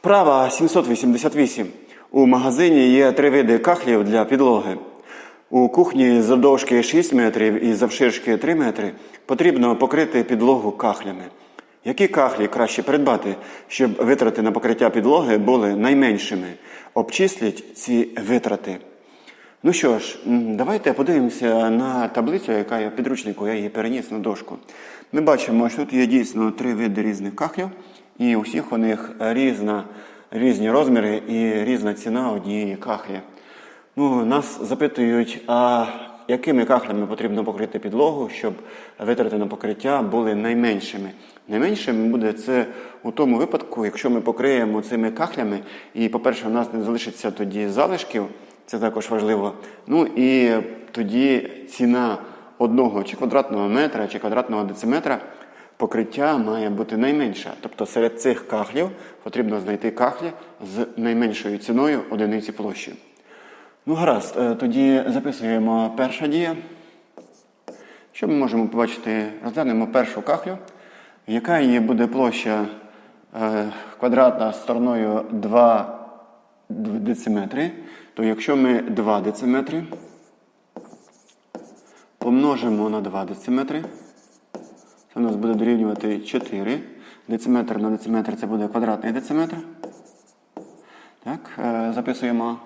Вправа 788. У магазині є три види кахлів для підлоги. У кухні завдовжки 6 метрів і завширшки 3 метри потрібно покрити підлогу кахлями. Які кахлі краще придбати, щоб витрати на покриття підлоги були найменшими? Обчисліть ці витрати. Ну що ж, давайте подивимося на таблицю, яка є в підручнику, я її переніс на дошку. Ми бачимо, що тут є дійсно три види різних кахлів, і у всіх у них різна, різні розміри і різна ціна однієї кахлі. Ну, нас запитують, а якими кахлями потрібно покрити підлогу, щоб витрати на покриття були найменшими. Найменшим буде це у тому випадку, якщо ми покриємо цими кахлями, і, по-перше, у нас не залишиться тоді залишків, це також важливо. Ну і тоді ціна одного чи квадратного метра, чи квадратного дециметра покриття має бути найменша. Тобто серед цих кахлів потрібно знайти кахлі з найменшою ціною одиниці площі. Ну, гаразд, е, тоді записуємо перша дія. Що ми можемо побачити? Розглянемо першу кахлю, яка її буде площа е, квадратна стороною 2 дециметри, то якщо ми 2 дециметри помножимо на 2 дециметри, це у нас буде дорівнювати 4. Дециметр на дециметр це буде квадратний дециметр. Так, е, записуємо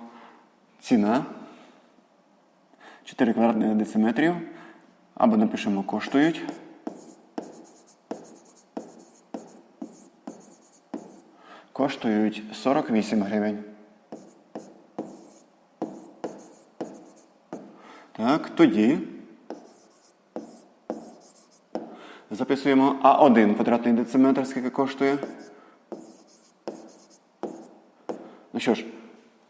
ціна 4 квадратних дециметрів. Або напишемо коштують. Коштують 48 гривень. Так, тоді записуємо А1 квадратний дециметр, скільки коштує. Ну що ж,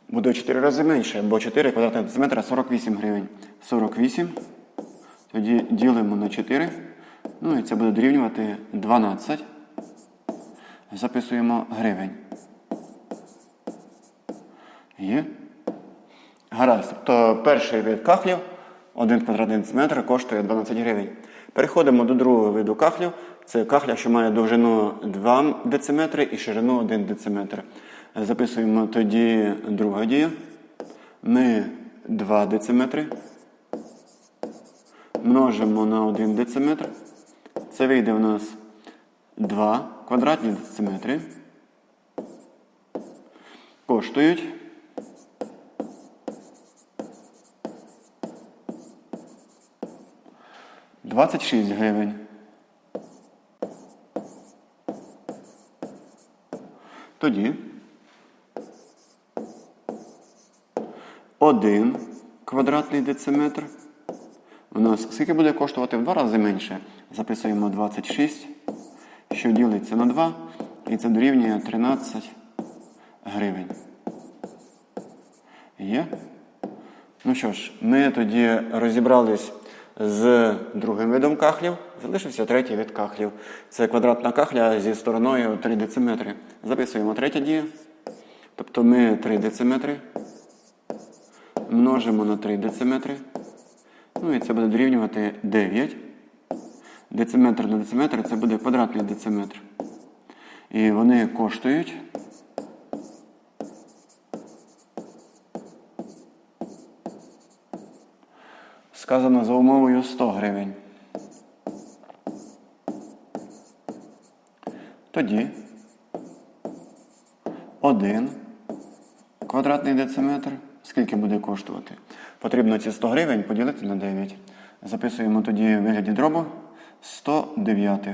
буде в 4 рази менше, бо 4 квадратних дециметра 48 гривень. 48. Тоді ділимо на 4. Ну і це буде дорівнювати 12. Записуємо гривень. Є. Гаразд. Тобто перший вид кахлів, 1 квадратний дециметр коштує 12 гривень. Переходимо до другого виду кахлів. Це кахля, що має довжину 2 дециметри і ширину 1 дециметр. Записуємо тоді друга дія. Ми 2 дециметри множимо на 1 дециметр. Це вийде у нас 2 квадратні дециметри. Коштують. Двадцять шість гривень. Тоді один квадратний дециметр. У нас скільки буде коштувати в два рази менше. Записуємо 26, що ділиться на 2, і це дорівнює 13 гривень. Є? Ну що ж, ми тоді розібрались з другим видом кахлів. Залишився третій вид кахлів. Це квадратна кахля зі стороною 3 дециметри. Записуємо третя дія. Тобто ми 3 дециметри множимо на 3 дециметри. Ну і це буде дорівнювати 9. Дециметр на дециметр це буде квадратний дециметр. І вони коштують. Сказано за умовою 100 гривень. Тоді 1 квадратний дециметр. Скільки буде коштувати? Потрібно ці 100 гривень поділити на 9. Записуємо тоді в вигляді дробу 109.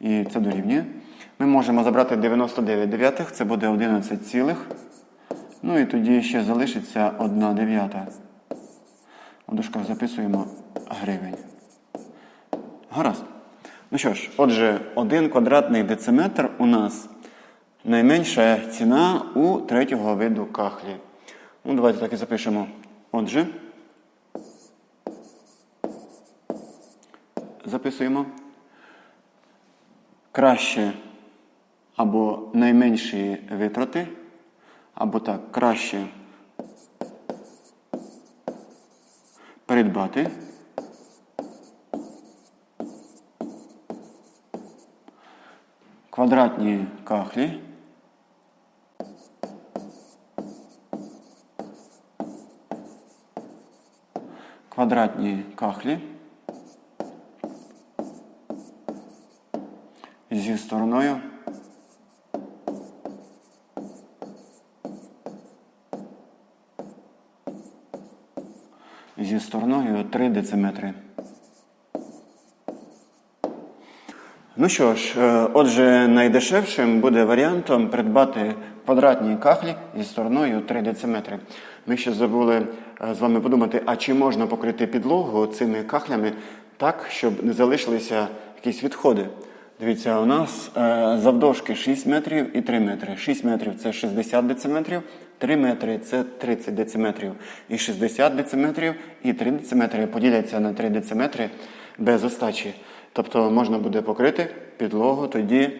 І це дорівнює. Ми можемо забрати 99 дев'ятих, це буде 11 цілих. Ну і тоді ще залишиться 1 дев'ята. У дужках записуємо гривень. Гаразд. Ну що ж, отже, 1 квадратний дециметр у нас найменша ціна у третього виду кахлі. Ну, давайте так і запишемо. Отже, записуємо. Краще або найменші витрати, або так, краще придбати. квадратні кахлі. Квадратні кахлі зі стороною стороною 3 дециметри. Ну що ж, е, отже, найдешевшим буде варіантом придбати квадратні кахлі зі стороною 3 дециметри. Ми ще забули е, з вами подумати, а чи можна покрити підлогу цими кахлями так, щоб не залишилися якісь відходи. Дивіться, у нас е, завдовжки 6 метрів і 3 метри. 6 метрів це 60 дециметрів, 3 метри це 30 дециметрів. І 60 дециметрів і 3 дециметри поділяться на 3 дециметри без остачі. Тобто можна буде покрити підлогу тоді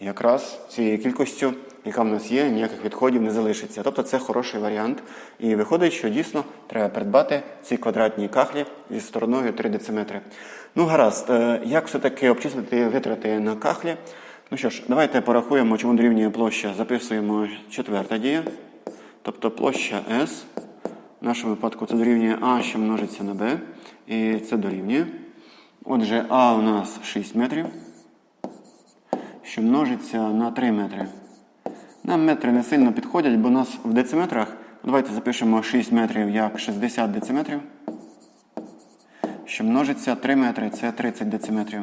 якраз цією кількістю, яка в нас є, ніяких відходів не залишиться. Тобто це хороший варіант. І виходить, що дійсно треба придбати ці квадратні кахлі зі стороною 3 дециметри. Ну, гаразд, е, як все-таки обчислити витрати на кахлі? Ну що ж, давайте порахуємо, чому дорівнює площа. Записуємо четверта дія. Тобто площа S. В нашому випадку це дорівнює А, що множиться на Б. І це дорівнює. Отже, А у нас 6 метрів, що множиться на 3 метри. Нам метри не сильно підходять, бо у нас в дециметрах. Давайте запишемо 6 метрів як 60 дециметрів. Що множиться 3 метри це 30 дециметрів.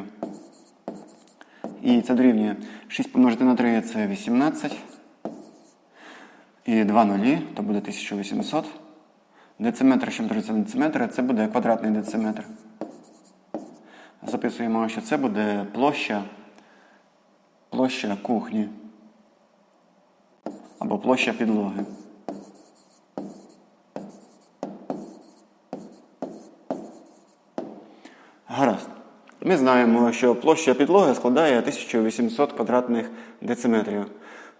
І це дорівнює 6 помножити на 3 це 18. І 2 нулі, то буде 1800. Дециметр, що множиться на дециметр, це буде квадратний дециметр. Записуємо, що це буде площа, площа кухні або площа підлоги. Гаразд. Ми знаємо, що площа підлоги складає 1800 квадратних дециметрів.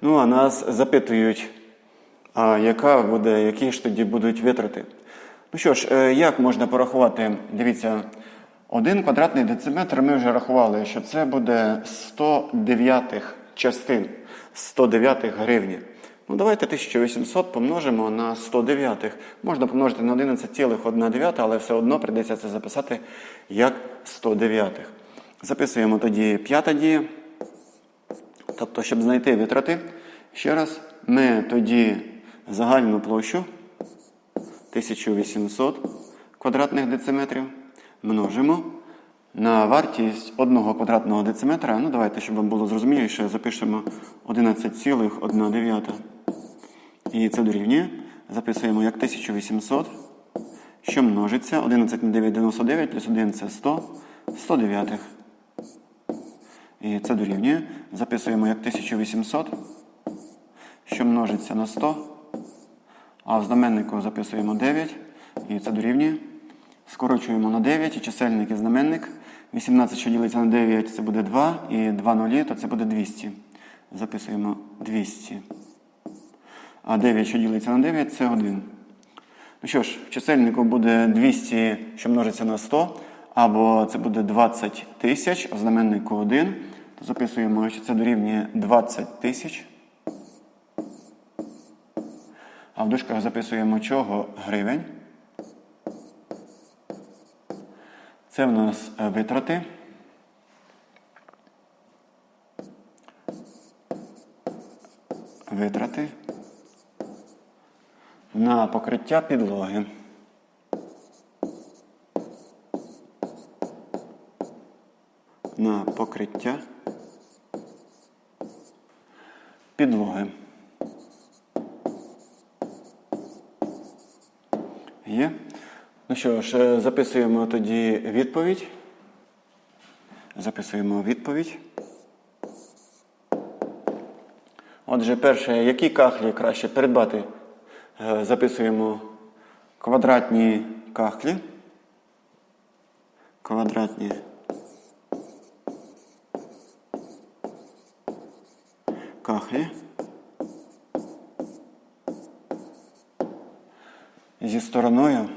Ну, а нас запитують, а яка буде, які ж тоді будуть витрати. Ну що ж, е, як можна порахувати? Дивіться, один квадратний дециметр ми вже рахували, що це буде 109 частин, 109 гривні. Ну, давайте 1800 помножимо на 109. Можна помножити на 11,1, але все одно прийдеться це записати як 109. Записуємо тоді п'ята дія. Тобто, щоб знайти витрати, ще раз, ми тоді загальну площу 1800 квадратних дециметрів множимо на вартість одного квадратного дециметра. Ну, давайте, щоб вам було зрозуміліше, запишемо 11,1. І це дорівнює. Записуємо як 1800, що множиться. 11 на 9 99 плюс 1 це 100, 109. І це дорівнює. Записуємо як 1800, що множиться на 100. А в знаменнику записуємо 9. І це дорівнює. Скорочуємо на 9 і чисельник і знаменник. 18, що ділиться на 9, це буде 2. І 2 нулі, то це буде 200. Записуємо 200. А 9, що ділиться на 9, це 1. Ну що ж, в чисельнику буде 200, що множиться на 100, або це буде 20 тисяч, а знаменнику 1. То записуємо, що це дорівнює 20 тисяч. А в дужках записуємо чого? Гривень. Це в нас е, витрати. Витрати на покриття підлоги. На покриття підлоги. Є. Ну що ж, е, записуємо тоді відповідь. Записуємо відповідь. Отже, перше, які кахлі краще придбати? Е, Записуємо квадратні кахлі. Квадратні. Кахлі. Зі стороною.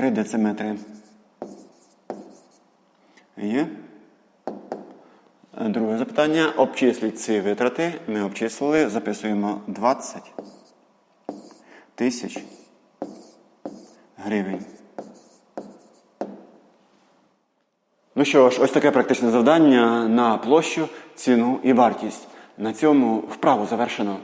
3 дециметри. Є. Е, Друге запитання. Обчисліть ці витрати. Ми обчислили, записуємо 20 тисяч гривень. Ну що ж, ось таке практичне завдання на площу, ціну і вартість. На цьому вправу завершено.